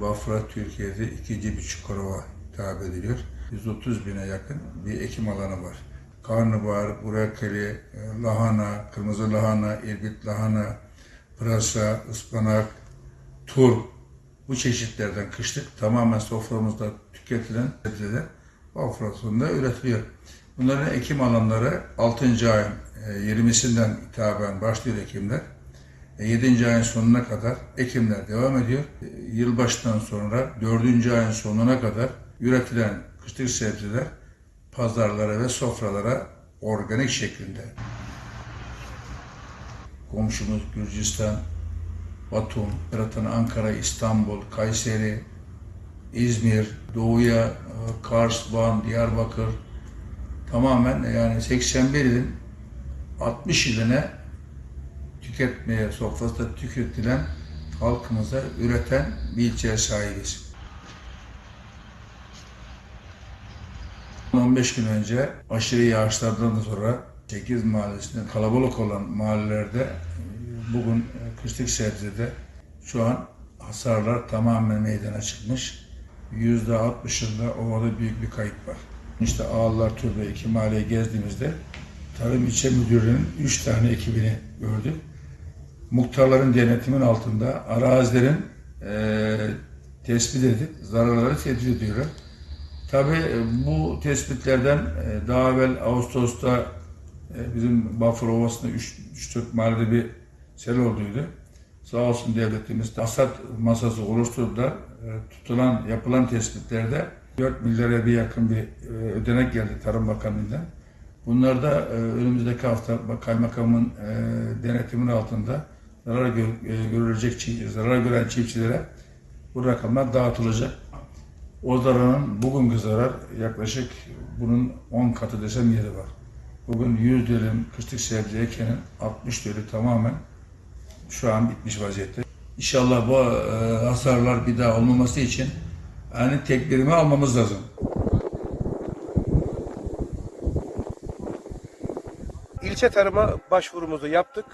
Bafra Türkiye'de ikinci bir Çukurova hitap ediliyor. 130 bine yakın bir ekim alanı var. Karnabahar, brokoli, e, lahana, kırmızı lahana, irbit lahana, pırasa, ıspanak, turp bu çeşitlerden kışlık tamamen soframızda tüketilen sebzeler Bafra'sında üretiliyor. Bunların ekim alanları 6. ayın e, 20'sinden itibaren başlıyor ekimler. 7. ayın sonuna kadar ekimler devam ediyor. E, Yılbaşından sonra 4. ayın sonuna kadar üretilen kışlık sebzeler pazarlara ve sofralara organik şeklinde. Komşumuz Gürcistan, Batum, Kıratan, Ankara, İstanbul, Kayseri, İzmir, Doğu'ya, e, Kars, Van, Diyarbakır tamamen yani 81 ilin 60 iline tüketmeye, sofrasında tüketilen halkımıza üreten bir ilçeye sahibiz. 15 gün önce aşırı yağışlardan da sonra 8 mahallesinde kalabalık olan mahallelerde bugün kışlık sebzede şu an hasarlar tamamen meydana çıkmış. %60'ında ovada büyük bir kayıp var. İşte Ağlar Türbe iki mahalleyi gezdiğimizde Tarım İlçe Müdürlüğü'nün 3 tane ekibini gördük. Muhtarların denetimin altında arazilerin eee tespit edip zararları tespit ediyorlar. Tabii bu tespitlerden e, daha evvel Ağustos'ta e, bizim Bafra Ovası'nda 3-4 mahallede bir sel olduydu. Sağ olsun devletimiz hasat masası oluşturdu da e, tutulan, yapılan tespitlerde 4 milyara bir yakın bir e, ödenek geldi Tarım Bakanlığı'ndan. Bunlar da e, önümüzdeki hafta kaymakamın e, denetimin altında zarar gör- e, görülecek, zarar gören çiftçilere bu rakamlar dağıtılacak. O zararın bugünkü zarar yaklaşık bunun 10 katı desem yeri var. Bugün 100 dönüm kışlık sebze ekenin 60 dönüm tamamen şu an bitmiş vaziyette. İnşallah bu e, hasarlar bir daha olmaması için yani tedbirimi almamız lazım. İlçe tarıma başvurumuzu yaptık.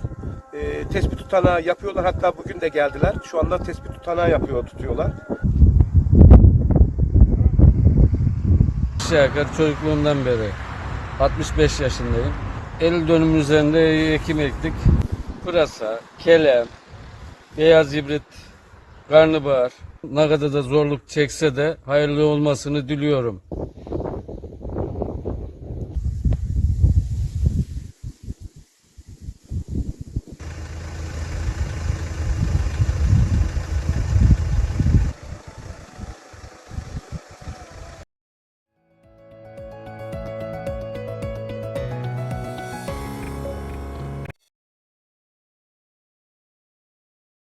Ee, tespit tutanağı yapıyorlar. Hatta bugün de geldiler. Şu anda tespit tutanağı yapıyor, tutuyorlar. Aşağı yukarı çocukluğumdan beri 65 yaşındayım. 50 dönüm üzerinde ekim ektik. Pırasa, kelem, beyaz hibrit, karnabahar. Ne kadar da zorluk çekse de hayırlı olmasını diliyorum.